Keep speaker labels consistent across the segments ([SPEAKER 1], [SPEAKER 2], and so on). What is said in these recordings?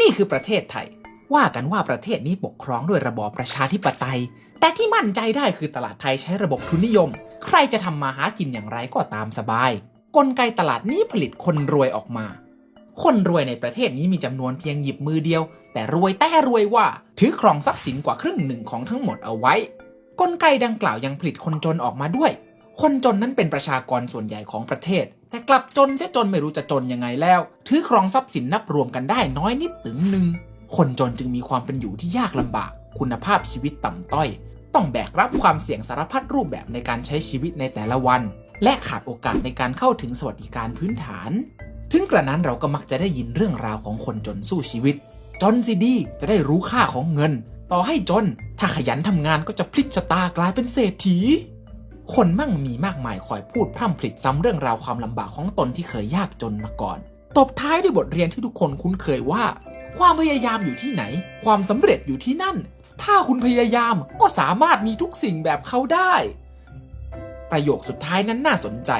[SPEAKER 1] นี่คือประเทศไทย ว่ากันว่าประเทศนี้ปกครองด้วยระบอบประชาธิปไตย แต่ที่มั่นใจได้คือตลาดไทยใช้ระบบทุนนิยม ใครจะทำมาหากินอย่างไรก็ตามสบาย กลไกตลาดนี้ผลิตคนรวยออกมา คนรวยในประเทศนี้มีจำนวนเพียงหยิบมือเดียว แต่รวยแต่รวยว่า ถือครองทรัพย์สินกว่าครึ่งหนึ่งของทั้งหมดเอาไว้ กลไกดังกล่าวยังผลิตคนจนออกมาด้วย คนจนนั้นเป็นประชากรส่วนใหญ่ของประเทศ แต่กลับจนเสียจนไม่รู้จะจนยังไงแล้ว ถือครองทรัพย์สินนับรวมกันได้น้อยนิดถึงหนึ่ง คนจนจึงมีความเป็นอยู่ที่ยากลำบาก คุณภาพชีวิตต่ำต้อย ต้องแบกรับความเสี่ยงสารพัดรูปแบบในการใช้ชีวิตในแต่ละวัน และขาดโอกาสในการเข้าถึงสวัสดิการพื้นฐาน ถึงกระนั้นเราก็มักจะได้ยินเรื่องราวของคนจนสู้ชีวิต จนสิดีจะได้รู้ค่าของเงิน ต่อให้จน ถ้าขยันทำงานก็จะพลิกชะตากลายเป็นเศรษฐี คนมั่งมีมากมายคอยพูดพร่ำผลิตซ้ำเรื่องราวความลำบากของตนที่เคยยากจนมาก่อน ตบท้ายด้วยบทเรียนที่ทุกคนคุ้นเคยว่า ความพยายามอยู่ที่ไหน ความสำเร็จอยู่ที่นั่น ถ้าคุณพยายามก็สามารถมีทุกสิ่งแบบเขาได้ ประโยคสุดท้ายนั้นน่าสนใจ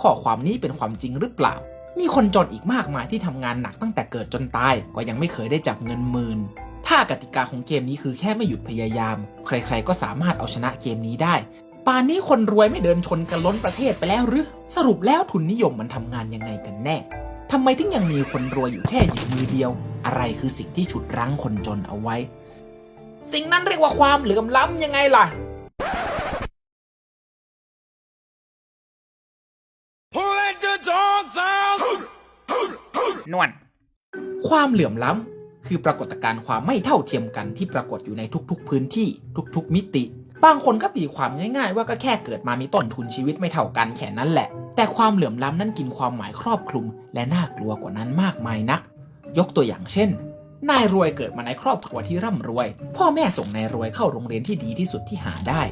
[SPEAKER 1] ข้อความนี้เป็นความจริงหรือเปล่า มีคนจนอีกมากมายที่ทำงานหนักตั้งแต่เกิดจนตาย ก็ยังไม่เคยได้จับเงินหมื่นถ้ากติกาของเกมนี้คือแค่ไม่หยุดพยายาม ใครๆก็สามารถเอาชนะเกมนี้ได้ ป่านนี้คนรวยไม่เดินชนกันล้นประเทศไปแล้วหรือสรุปแล้วทุนนิยมมันทำงานยังไงกันแน่ทำไมถึงยังมีคนรวยอยู่แค่หยิบมือเดียว อะไรคือสิ่งที่ฉุดรั้งคนจนเอาไว้ สิ่งนั้นเรียกว่าความเหลื่อมล้ำยังไงล่ะ
[SPEAKER 2] Who let the dogs out?
[SPEAKER 1] นวลความเหลื่อมล้ำคือปรากฏการณ์ความไม่เท่าเทียมกันที่ปรากฏอยู่ในทุกๆพื้นที่ทุกๆมิติ บางคนก็ตีความง่ายๆ ว่าก็แค่เกิดมามีต้นทุนชีวิตไม่เท่ากันแค่นั้นแหละ แต่ความเหลื่อมล้ำนั้นกินความหมายครอบคลุม และน่ากลัวกว่านั้นมากมายนัก ยกตัวอย่างเช่น นายรวยเกิดมาในครอบครัวที่ร่ำรวย พ่อแม่ส่งนายรวยเข้าโรงเรียนที่ดีที่สุดที่หาได้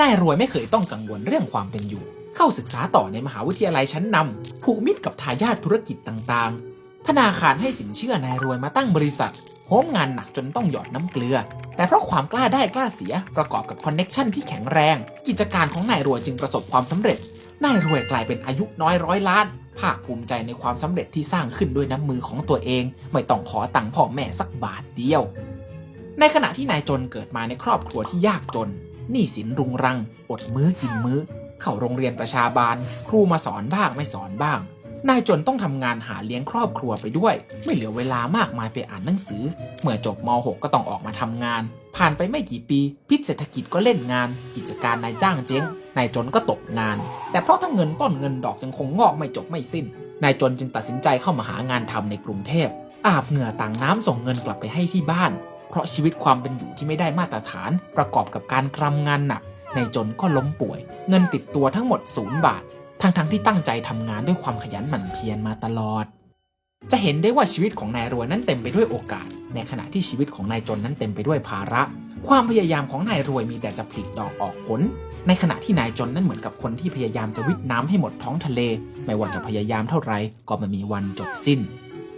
[SPEAKER 1] นายรวยไม่เคยต้องกังวลเรื่องความเป็นอยู่ เข้าศึกษาต่อในมหาวิทยาลัยชั้นนำผูกมิตรกับทายาทธุรกิจต่างๆ ธนาคารให้สินเชื่อนายรวยมาตั้งบริษัทโหมงานหนักจนต้องหยอดน้ำเกลือ แต่เพราะความกล้าได้กล้าเสียประกอบกับคอนเน็กชันที่แข็งแรง กิจการของนายรวยจึงประสบความสำเร็จ นายรวยกลายเป็นอายุน้อยร้อยล้าน ภาคภูมิใจในความสำเร็จที่สร้างขึ้นด้วยน้ำมือของตัวเอง ไม่ต้องขอตังค์พ่อแม่สักบาทเดียว ในขณะที่นายจนเกิดมาในครอบครัวที่ยากจนหนี้สินรุงรัง อดมื้อกินมื้อ เข้าโรงเรียนประชาบาล ครูมาสอนบ้างไม่สอนบ้าง นายจนต้องทำงานหาเลี้ยงครอบครัวไปด้วย ไม่เหลือเวลามากมายไปอ่านหนังสือ เมื่อจบม .6 ก็ต้องออกมาทำงาน ผ่านไปไม่กี่ปี พิษเศรษฐกิจก็เล่นงาน กิจการนายจ้างเจ๊งนายจนก็ตกงาน แต่เพราะทั้งเงินต้นเงินดอกยังคงงอกไม่จบไม่สิ้น นายจนจึงตัดสินใจเข้ามาหางานทำในกรุงเทพ อาบเหงื่อต่างน้ำส่งเงินกลับไปให้ที่บ้าน เพราะชีวิตความเป็นอยู่ที่ไม่ได้มาตรฐาน ประกอบกับการกรำงานหนักนายจนก็ล้มป่วย เงินติดตัวทั้งหมดศูนย์บาท ทั้งๆที่ตั้งใจทำงานด้วยความขยันหมั่นเพียรมาตลอด จะเห็นได้ว่าชีวิตของนายรวยนั้นเต็มไปด้วยโอกาส ในขณะที่ชีวิตของนายจนนั้นเต็มไปด้วยภาระ ความพยายามของนายรวยมีแต่จะผลิดอกออกผล ในขณะที่นายจนนั้นเหมือนกับคนที่พยายามจะวิทน้ำให้หมดท้องทะเล ไม่ว่าจะพยายามเท่าไหร่ก็ไม่มีวันจบสิ้น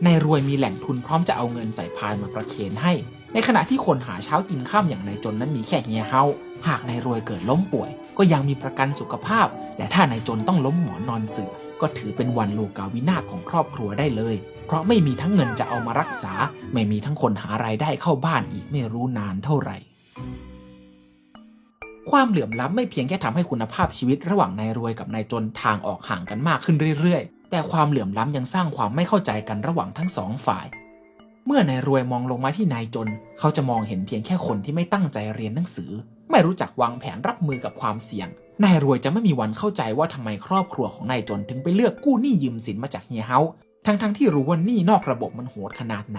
[SPEAKER 1] นายรวยมีแหล่งทุนพร้อมจะเอาเงินใส่พานมาประเคนให้ ในขณะที่คนหาเช้ากินข้ามอย่างนายจนนั้นมีแค่เฮียเฮาหากนายรวยเกิดล้มป่วย ก็ยังมีประกันสุขภาพ แต่ถ้านายจนต้องล้มหมอนนอนเสือ ก็ถือเป็นวันโลกาวินาศของครอบครัวได้เลย เพราะไม่มีทั้งเงินจะเอามารักษา ไม่มีทั้งคนหารายได้เข้าบ้านอีกไม่รู้นานเท่าไหร่ ความเหลื่อมล้ำไม่เพียงแค่ทำให้คุณภาพชีวิตระหว่างนายรวยกับนายจนทางออกห่างกันมากขึ้นเรื่อยๆ แต่ความเหลื่อมล้ำยังสร้างความไม่เข้าใจกันระหว่างทั้งสองฝ่ายเมื่อนายรวยมองลงมาที่นายจน เขาจะมองเห็นเพียงแค่คนที่ไม่ตั้งใจเรียนหนังสือ ไม่รู้จักวางแผนรับมือกับความเสี่ยง นายรวยจะไม่มีวันเข้าใจว่าทำไมครอบครัวของนายจนถึงไปเลือกกู้หนี้ยืมสินมาจากเฮียเฮาทั้งๆที่รู้ว่าหนี้นอกระบบมันโหดขนาดไหน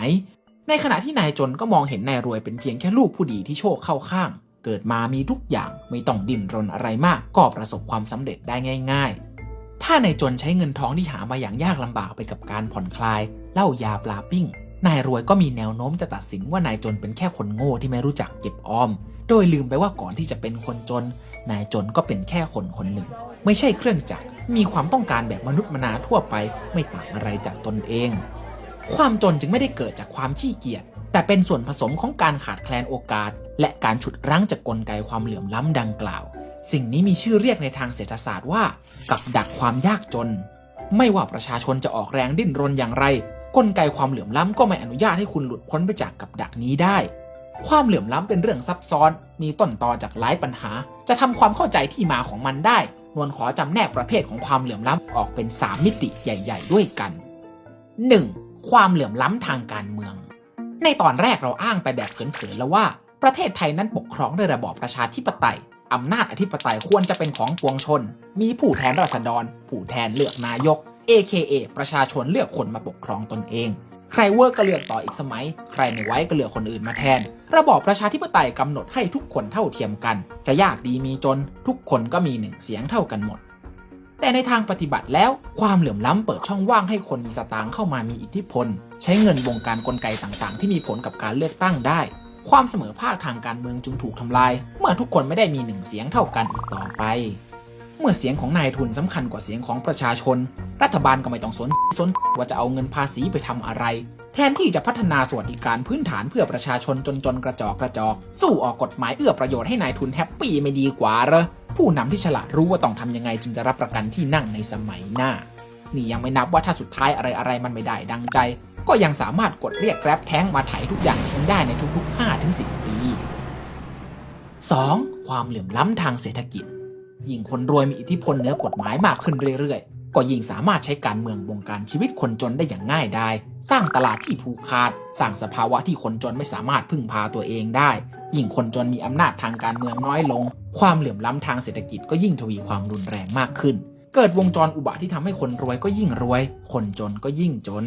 [SPEAKER 1] ในขณะที่นายจนก็มองเห็นนายรวยเป็นเพียงแค่ลูกผู้ดีที่โชคเข้าข้าง เกิดมามีทุกอย่างไม่ต้องดิ้นรนอะไรมาก ก็ประสบความสำเร็จได้ง่าย ๆ ถ้านายจนใช้เงินทองที่หามาอย่างยากลำบากไปกับการผ่อนคลายเหล้ายาปลาปิ้ง นายรวยก็มีแนวโน้มจะตัดสินว่านายจนเป็นแค่คนโง่ที่ไม่รู้จักเก็บออม โดยลืมไปว่าก่อนที่จะเป็นคนจน นายจนก็เป็นแค่คนคนหนึ่ง ไม่ใช่เครื่องจักร มีความต้องการแบบมนุษย์มนาทั่วไป ไม่ต่างอะไรจากตนเอง ความจนจึงไม่ได้เกิดจากความขี้เกียจ แต่เป็นส่วนผสมของการขาดแคลนโอกาส และการฉุดรั้งจากกลไกความเหลื่อมล้ำดังกล่าว สิ่งนี้มีชื่อเรียกในทางเศรษฐศาสตร์ว่า กับดักความยากจน ไม่ว่าประชาชนจะออกแรงดิ้นรนอย่างไร กลไกความเหลื่อมล้ำก็ไม่อนุญาตให้คุณหลุดพ้นไปจากกับดักนี้ได้ ความเหลื่อมล้ำเป็นเรื่องซับซ้อน มีต้นตอจากหลายปัญหา จะทำความเข้าใจที่มาของมันได้ นวลขอจำแนกประเภทของความเหลื่อมล้ำออกเป็น 3 มิติใหญ่ ๆ ด้วยกัน 1. ความเหลื่อมล้ำทางการเมือง ในตอนแรกเราอ้างไปแบบเผินๆแล้วว่า ประเทศไทยนั้นปกครองด้วยระบอบประชาธิปไตยอำนาจอธิปไตยควรจะเป็นของปวงชน มีผู้แทนราษฎร ผู้แทนเลือกนายก AKA ประชาชนเลือกคนมาปกครองตนเอง ใครเวิร์กก็เลือกต่ออีกสมัย ใครไม่ไว้ก็เลือกคนอื่นมาแทน ระบอบประชาธิปไตยกำหนดให้ทุกคนเท่าเทียมกัน จะยากดีมีจน ทุกคนก็มีหนึ่งเสียงเท่ากันหมด แต่ในทางปฏิบัติแล้วความเหลื่อมล้ำเปิดช่องว่างให้คนมีสตางค์เข้ามามีอิทธิพล ใช้เงินวงการกลไกต่างๆ ที่มีผลกับการเลือกตั้งได้ ความเสมอภาคทางการเมืองจึงถูกทำลาย เมื่อทุกคนไม่ได้มีหนึ่งเสียงเท่ากันอีกต่อไป เมื่อเสียงของนายทุนสำคัญกว่าเสียงของประชาชน รัฐบาลก็ไม่ต้องสนสนว่าจะเอาเงินภาษีไปทำอะไร แทนที่จะพัฒนาสวัสดิการพื้นฐานเพื่อประชาชนจนจนกระจอกกระจอก สู้ออกกฎหมายเอื้อประโยชน์ให้นายทุนแฮปปี้ไม่ดีกว่าเหรอผู้นำที่ฉลาดรู้ว่าต้องทำยังไงจึงจะรับประกันที่นั่งในสมัยหน้า นี่ยังไม่นับว่าถ้าสุดท้ายอะไรอะไรมันไม่ได้ดังใจ ก็ยังสามารถกดเรียกแกร็บแท้งมาไถทุกอย่างทิ้งได้ในทุกๆ5-10 ปี 2. ความเหลื่อมล้ำทางเศรษฐกิจ ยิ่งคนรวยมีอิทธิพลเหนือกฎหมายมากขึ้นเรื่อยๆ ก็ยิ่งสามารถใช้การเมืองบงการชีวิตคนจนได้อย่างง่ายดายสร้างตลาดที่ผูกขาด สร้างสภาวะที่คนจนไม่สามารถพึ่งพาตัวเองได้ ยิ่งคนจนมีอำนาจทางการเมืองน้อยลง ความเหลื่อมล้ำทางเศรษฐกิจก็ยิ่งทวีความรุนแรงมากขึ้น เกิดวงจรอุบาทที่ทำให้คนรวยก็ยิ่งรวย คนจนก็ยิ่งจน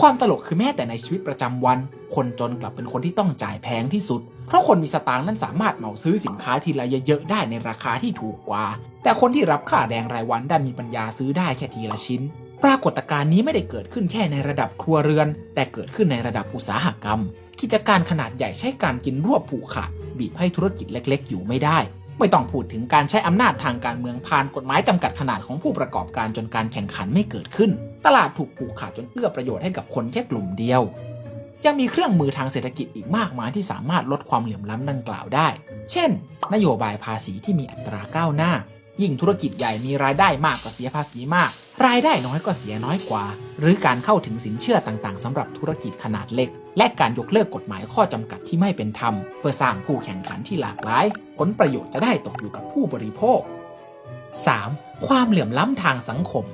[SPEAKER 1] ความตลกคือแม้แต่ในชีวิตประจำวัน คนจนกลับเป็นคนที่ต้องจ่ายแพงที่สุด เพราะคนมีสตางค์นั้นสามารถเหมาซื้อสินค้าทีละเยอะๆได้ในราคาที่ถูกกว่า แต่คนที่รับค่าแรงรายวันดันมีปัญญาซื้อได้แค่ทีละชิ้น ปรากฏการณ์นี้ไม่ได้เกิดขึ้นแค่ในระดับครัวเรือน แต่เกิดขึ้นในระดับอุตสาหกรรม กิจการขนาดใหญ่ใช้การกินรวบผูกขาดบีบให้ธุรกิจเล็ก ๆ อยู่ไม่ได้ไม่ต้องพูดถึงการใช้อำนาจทางการเมืองผ่านกฎหมายจำกัดขนาดของผู้ประกอบการจนการแข่งขันไม่เกิดขึ้น ตลาดถูกผูกขาดจนเอื้อประโยชน์ให้กับคนแค่กลุ่มเดียว ยังมีเครื่องมือทางเศรษฐกิจอีกมากมายที่สามารถลดความเหลื่อมล้ำดังกล่าวได้ เช่น นโยบายภาษีที่มีอัตราก้าวหน้า ยิ่งธุรกิจใหญ่มีรายได้มากก็เสียภาษีมาก รายได้น้อยก็เสียน้อยกว่า หรือการเข้าถึงสินเชื่อต่างๆสำหรับธุรกิจขนาดเล็ก และการยกเลิกกฎหมายข้อจำกัดที่ไม่เป็นธรรม เพื่อสร้างผู้แข่งขันที่หลากหลาย ผลประโยชน์จะได้ตกอยู่กับผู้บริโภค 3. ความเหลื่อมล้ำทางสังคม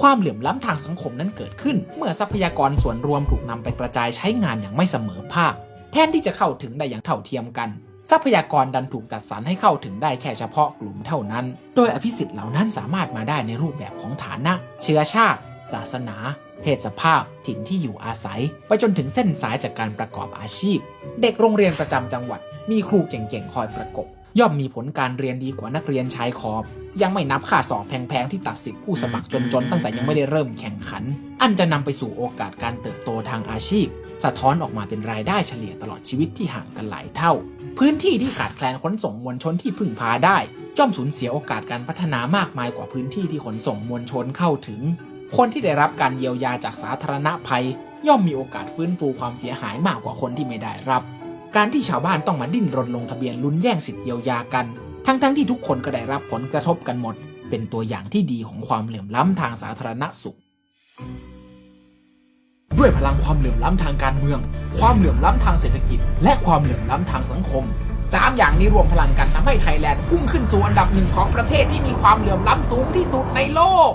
[SPEAKER 1] ความเหลื่อมล้ำทางสังคมนั้นเกิดขึ้น เมื่อทรัพยากรส่วนรวมถูกนำไปกระจายใช้งานอย่างไม่เสมอภาค แทนที่จะเข้าถึงได้อย่างเท่าเทียมกัน ทรัพยากรดันถูกจัดสรรให้เข้าถึงได้แค่เฉพาะกลุ่มเท่านั้น โดยอภิสิทธิ์เหล่านั้นสามารถมาได้ในรูปแบบของฐานะ เชื้อชาติ ศาสนา เพศสภาพ ถิ่นที่อยู่อาศัย ไปจนถึงเส้นสายจากการประกอบอาชีพ เด็กโรงเรียนประจำจังหวัด มีครูเก่งๆคอยประกบ ย่อมมีผลการเรียนดีกว่านักเรียนชายขอบ ยังไม่นับค่าสอบแพงๆที่ตัดสิทธิ์ผู้สมัครจนๆ ตั้งแต่ยังไม่ได้เริ่มแข่งขัน อันจะนำไปสู่โอกาสการเติบโตทางอาชีพ สะท้อนออกมาเป็นรายได้เฉลี่ยตลอดชีวิตที่ห่างกันหลายเท่า พื้นที่ที่ขาดแคลนขนส่งมวลชนที่พึ่งพาได้ย่อมสูญเสียโอกาสการพัฒนามากมายกว่าพื้นที่ที่ขนส่งมวลชนเข้าถึง คนที่ได้รับการเยียวยาจากสาธารณภัย ย่อมมีโอกาสฟื้นฟูความเสียหายมากกว่าคนที่ไม่ได้รับ การที่ชาวบ้านต้องมาดิ้นรนลงทะเบียนลุ้นแย่งสิทธิเยียวยากัน ทั้งๆทที่ทุกคนก็ได้รับผลกระทบกันหมด เป็นตัวอย่างที่ดีของความเหลื่อมล้ำทางสาธารณสุข ด้วยพลังความเหลื่อมล้ำทางการเมือง ความเหลื่อมล้ำทางเศรษฐกิจ และความเหลื่อมล้ำทางสังคมสามอย่างนี้รวมพลังกันทำให้ไทยแลนด์พุ่งขึ้นสู่อันดับหนึ่งของประเทศที่มีความเหลื่อมล้ำสูงที่สุดในโลก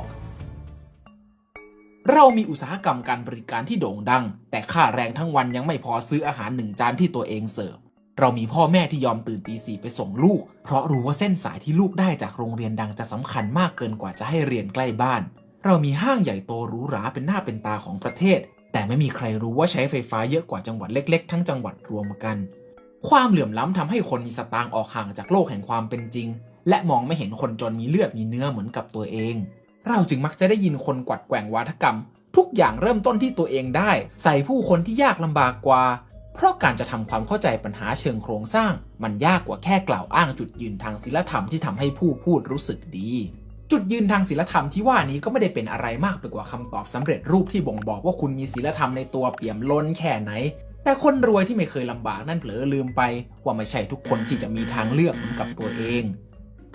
[SPEAKER 1] เรามีอุตสาหกรรมการบริการที่โด่งดัง แต่ค่าแรงทั้งวันยังไม่พอซื้ออาหารหนึ่งจานที่ตัวเองเสิร์ฟ เรามีพ่อแม่ที่ยอมตื่นตีสี่ไปส่งลูก เพราะรู้ว่าเส้นสายที่ลูกได้จากโรงเรียนดังจะสำคัญมากเกินกว่าจะให้เรียนใกล้บ้าน เรามีห้างใหญ่โตหรูหราเป็นหน้าเป็นตาของประเทศ แต่ไม่มีใครรู้ว่าใช้ไฟฟ้าเยอะกว่าจังหวัดเล็ก ๆ ทั้งจังหวัดรวมกัน ความเหลื่อมล้ำทำให้คนมีสตางค์ออกห่างจากโลกแห่งความเป็นจริง และมองไม่เห็นคนจนมีเลือดมีเนื้อเหมือนกับตัวเอง เราจึงมักจะได้ยินคนกวัดแกว่งวาทกรรม ทุกอย่างเริ่มต้นที่ตัวเองได้ ใส่ผู้คนที่ยากลำบากกว่า เพราะการจะทำความเข้าใจปัญหาเชิงโครงสร้าง มันยากกว่าแค่กล่าวอ้างจุดยืนทางศีลธรรมที่ทำให้ผู้พูดรู้สึกดี จุดยืนทางศีลธรรมที่ว่านี้ก็ไม่ได้เป็นอะไรมากไปกว่าคำตอบสำเร็จรูปที่บ่งบอกว่าคุณมีศีลธรรมในตัวเปี่ยมล้นแค่ไหน แต่คนรวยที่ไม่เคยลำบากนั่นเผลอลืมไป ว่าไม่ใช่ทุกคนที่จะมีทางเลือกเหมือนกับตัวเอง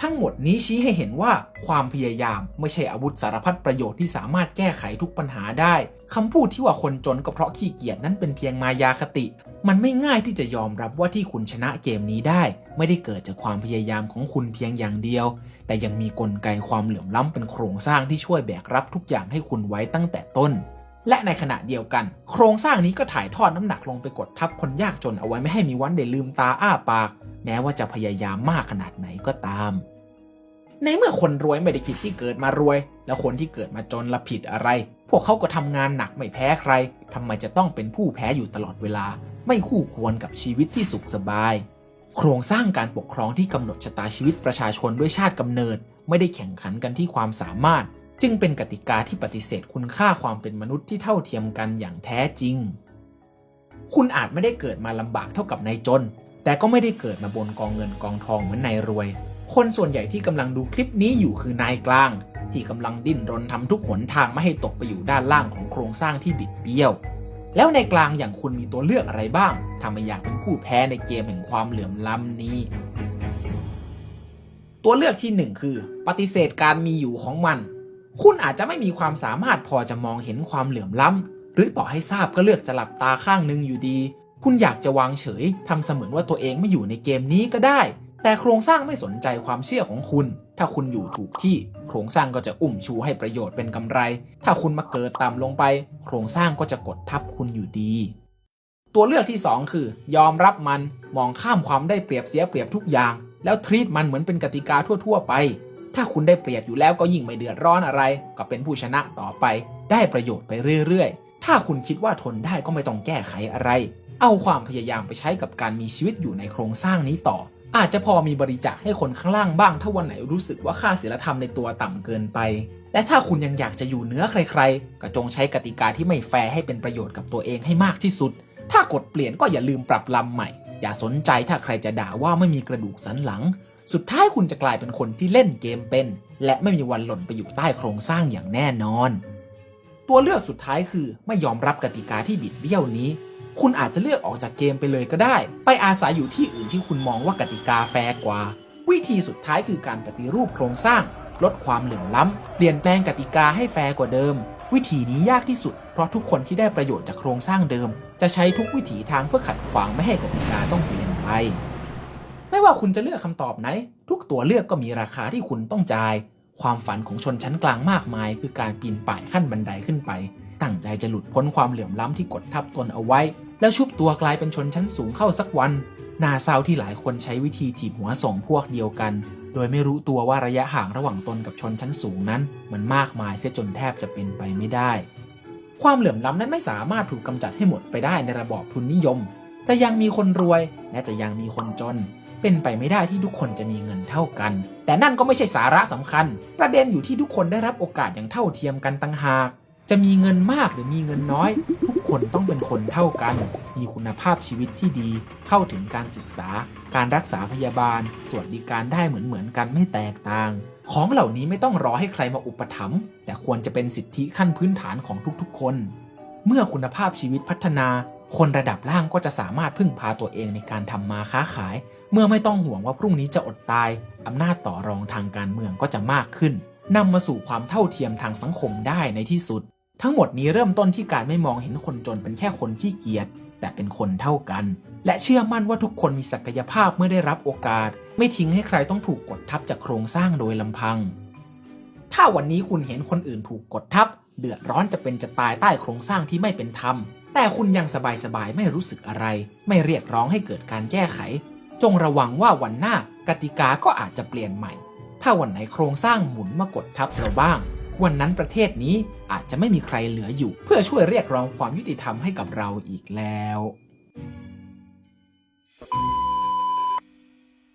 [SPEAKER 1] ทั้งหมดนี้ชี้ให้เห็นว่าความพยายามไม่ใช่อาวุธสารพัดประโยชน์ที่สามารถแก้ไขทุกปัญหาได้คำพูดที่ว่าคนจนก็เพราะขี้เกียจนั้นเป็นเพียงมายาคติ มันไม่ง่ายที่จะยอมรับว่าที่คุณชนะเกมนี้ได้ ไม่ได้เกิดจากความพยายามของคุณเพียงอย่างเดียว แต่ยังมีกลไกความเหลื่อมล้ำเป็นโครงสร้างที่ช่วยแบกรับทุกอย่างให้คุณไว้ตั้งแต่ต้น และในขณะเดียวกัน โครงสร้างนี้ก็ถ่ายทอดน้ำหนักลงไปกดทับคนยากจนเอาไว้ไม่ให้มีวันได้ลืมตาอ้าปาก แม้ว่าจะพยายามมากขนาดไหนก็ตาม ในเมื่อคนรวยไม่ได้ผิดที่เกิดมารวย แล้วคนที่เกิดมาจนละผิดอะไร พวกเขาก็ทำงานหนักไม่แพ้ใครทำไมจะต้องเป็นผู้แพ้อยู่ตลอดเวลา ไม่คู่ควรกับชีวิตที่สุขสบาย โครงสร้างการปกครองที่กำหนดชะตาชีวิตประชาชนด้วยชาติกำเนิด ไม่ได้แข่งขันกันที่ความสามารถ จึงเป็นกติกาที่ปฏิเสธคุณค่าความเป็นมนุษย์ที่เท่าเทียมกันอย่างแท้จริง คุณอาจไม่ได้เกิดมาลำบากเท่ากับนายจน แต่ก็ไม่ได้เกิดมาบนกองเงินกองทองเหมือนนายรวย คนส่วนใหญ่ที่กำลังดูคลิปนี้อยู่คือนายกลาง ที่กำลังดิ้นรนทำทุกหนทางไม่ให้ตกไปอยู่ด้านล่างของโครงสร้างที่บิดเบี้ยว แล้วในกลางอย่างคุณมีตัวเลือกอะไรบ้างถ้าไมอยากเป็นผู้แพ้ในเกมแห่งความเหลื่อมล้ำนี้ตัวเลือกที่หนึ่งคือ ปฏิเสธการมีอยู่ของมัน คุณอาจจะไม่มีความสามารถพอจะมองเห็นความเหลื่อมล้ำ หรือต่อให้ทราบก็เลือกจะหลับตาข้างหนึงอยู่ดี คุณอยากจะวางเฉยทำเสมือนว่าตัวเองไม่อยู่ในเกมนี้ก็ได้ แต่โครงสร้างไม่สนใจความเชื่อของคุณ ถ้าคุณอยู่ถูกที่ โครงสร้างก็จะอุ้มชูให้ประโยชน์เป็นกำไร ถ้าคุณมาเกิดต่ำลงไป โครงสร้างก็จะกดทับคุณอยู่ดี ตัวเลือกที่ 2 คือ ยอมรับมันมองข้ามความได้เปรียบเสียเปรียบทุกอย่าง แล้วทรีตมันเหมือนเป็นกติกาทั่ว ๆ ไป ถ้าคุณได้เปรียบอยู่แล้วก็ยิ่งไม่เดือดร้อนอะไร ก็เป็นผู้ชนะต่อไป ได้ประโยชน์ไปเรื่อยๆ ถ้าคุณคิดว่าทนได้ก็ไม่ต้องแก้ไขอะไร เอาความพยายามไปใช้กับการมีชีวิตอยู่ในโครงสร้างนี้ต่อ อาจจะพอมีบริจาคให้คนข้างล่างบ้าง ถ้าวันไหนรู้สึกว่าค่าศีลธรรมในตัวต่ำเกินไป และถ้าคุณยังอยากจะอยู่เหนือใคร ๆ ก็จงใช้กติกาที่ไม่แฟร์ให้เป็นประโยชน์กับตัวเองให้มากที่สุด ถ้ากดเปลี่ยนก็อย่าลืมปรับลำใหม่ อย่าสนใจถ้าใครจะด่าว่าไม่มีกระดูกสันหลัง สุดท้ายคุณจะกลายเป็นคนที่เล่นเกมเป็น และไม่มีวันหล่นไปอยู่ใต้โครงสร้างอย่างแน่นอน ตัวเลือกสุดท้ายคือไม่ยอมรับกติกาที่บิดเบี้ยวนี้ คุณอาจจะเลือกออกจากเกมไปเลยก็ได้ ไปอาศัยอยู่ที่อื่นที่คุณมองว่ากติกาแฟร์กว่า วิธีสุดท้ายคือการปฏิรูปโครงสร้าง ลดความเหลื่อมล้ำเปลี่ยนแปลงกติกาให้แฟร์กว่าเดิม วิธีนี้ยากที่สุด เพราะทุกคนที่ได้ประโยชน์จากโครงสร้างเดิม จะใช้ทุกวิถีทางเพื่อขัดขวางไม่ให้กติกาต้องเปลี่ยนไป ไม่ว่าคุณจะเลือกคำตอบไหน ทุกตัวเลือกก็มีราคาที่คุณต้องจ่าย ความฝันของชนชั้นกลางมากมาย คือการปีนป่ายขั้นบันไดขึ้นไป ตั้งใจจะหลุดพ้นความเหลื่อมล้ำที่กดทับตนเอาไว้ แล้วชุบตัวกลายเป็นชนชั้นสูงเข้าสักวันน่าเศร้าที่หลายคนใช้วิธีถีบหัวส่งพวกเดียวกัน โดยไม่รู้ตัวว่าระยะห่างระหว่างตนกับชนชั้นสูงนั้น มันมากมายเสียจนแทบจะเป็นไปไม่ได้ ความเหลื่อมล้ำนั้นไม่สามารถถูกกำจัดให้หมดไปได้ในระบอบทุนนิยม จะยังมีคนรวยและจะยังมีคนจน เป็นไปไม่ได้ที่ทุกคนจะมีเงินเท่ากัน แต่นั่นก็ไม่ใช่สาระสำคัญ ประเด็นอยู่ที่ทุกคนได้รับโอกาสอย่างเท่าเทียมกันตั้งหาก จะมีเงินมากหรือมีเงินน้อย ทุกคนต้องเป็นคนเท่ากัน มีคุณภาพชีวิตที่ดี เข้าถึงการศึกษา การรักษาพยาบาล สวัสดิการได้เหมือนเหมือนๆกันไม่แตกต่าง ของเหล่านี้ไม่ต้องรอให้ใครมาอุปถัมภ์แต่ควรจะเป็นสิทธิขั้นพื้นฐานของทุกๆ คน เมื่อคุณภาพชีวิตพัฒนา คนระดับล่างก็จะสามารถพึ่งพาตัวเองในการทำมาค้าขาย เมื่อไม่ต้องห่วงว่าพรุ่งนี้จะอดตายอำนาจต่อรองทางการเมืองก็จะมากขึ้นนำมาสู่ความเท่าเทียมทางสังคมได้ในที่สุด ทั้งหมดนี้เริ่มต้นที่การไม่มองเห็นคนจนเป็นแค่คนขี้เกียจแต่เป็นคนเท่ากัน และเชื่อมั่นว่าทุกคนมีศักยภาพเมื่อได้รับโอกาส ไม่ทิ้งให้ใครต้องถูกกดทับจากโครงสร้างโดยลำพัง ถ้าวันนี้คุณเห็นคนอื่นถูกกดทับ เดือดร้อนจะเป็นจะตายใต้โครงสร้างที่ไม่เป็นธรรม แต่คุณยังสบายๆไม่รู้สึกอะไร ไม่เรียกร้องให้เกิดการแก้ไข จงระวังว่าวันหน้ากติกาก็อาจจะเปลี่ยนใหม่ ถ้าวันไหนโครงสร้างหมุนมากดทับเราบ้าง วันนั้นประเทศนี้อาจจะไม่มีใครเหลืออยู่ เพื่อช่วยเรียกร้องความยุติธรรมให้กับเราอีกแล้ว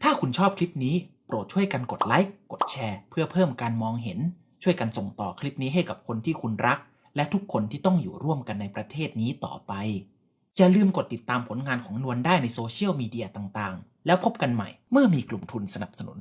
[SPEAKER 1] ถ้าคุณชอบคลิปนี้โปรดช่วยกันกดไลค์กดแชร์ เพื่อเพิ่มการมองเห็น ช่วยกันส่งต่อคลิปนี้ให้กับคนที่คุณรัก และทุกคนที่ต้องอยู่ร่วมกันในประเทศนี้ต่อไป อย่าลืมกดติดตามผลงานของนวลได้ในโซเชียลมีเดียต่างๆ แล้วพบกันใหม่เมื่อมีกลุ่มทุนสนับสนุน